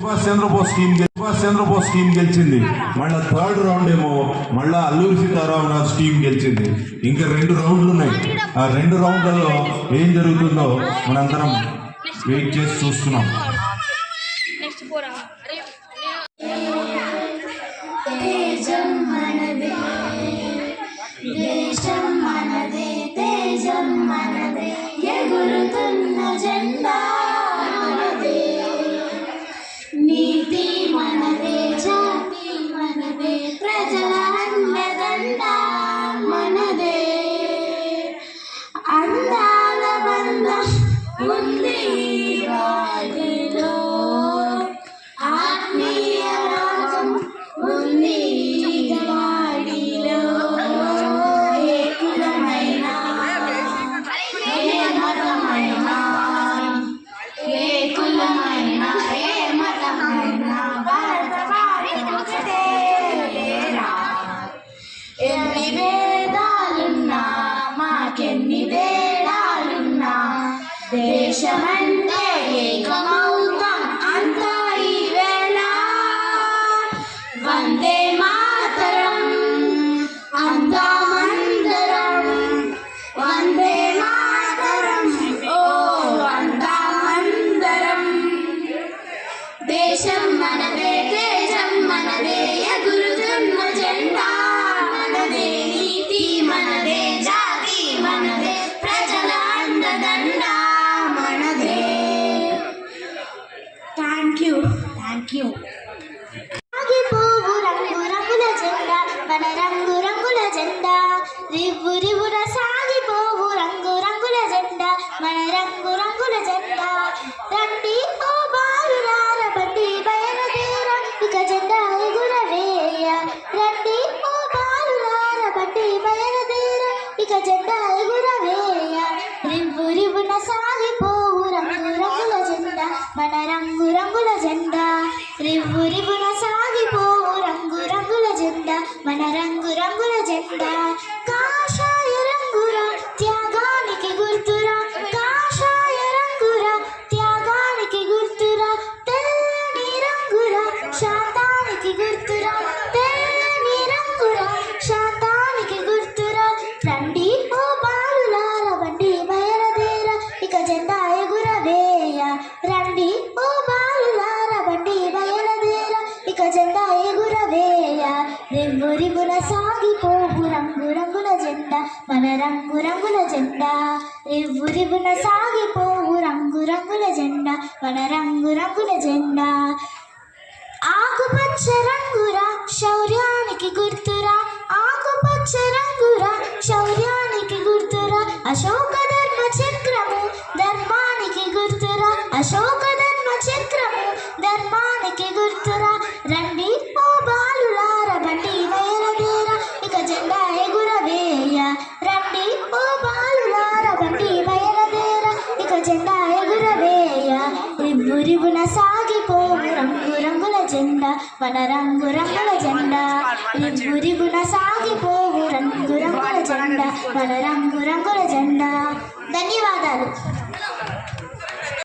Subhash Chandrabose scheme Subhash Chandrabose scheme గెలిచింది. మళ్ళా third round ఏమో మళ్ళా అల్లూరి సీతారామరాజు స్కీమ్ గెలిచింది. ఇంకా రెండు రౌండ్లు ఉన్నాయి. ఆ రెండు రౌండ్లలో ఏం జరుగుతుందో మనందరం వెయిట్ చేసి చూస్తున్నాం. నెక్స్ట్ ದೇಶವಂತೆ ಏಕಮೌಕಂ ಅಂತ ಈ ವೇಳ ವಂದೇ ಮಾತರಂ ಅಂತ ಮಂದರಂ ವಂದೇ ಮಾತರಂ ಓ ಅಂತ ইউ మన రంగు రంగుల జెండా కాషాయ రంగురా త్యాగానికి గుర్తురా కాషాయ రంగురా త్యాగానికి గుర్తురా తెల్లని రంగురా శాతానికి గుర్తురా మన రంగు రంగుల జెండా రివ్వు రివ్వున సాగిపోవు రంగు రంగుల జెండా మన రంగు రంగుల జెండా. రివ్వు సాగిపోవు రంగు రంగుల జెండా మన రంగు రంగుల జెండా. రివ్వు సాగిపోవు రంగు రంగుల జెండా మన రంగు రంగుల జెండా. ధన్యవాదాలు.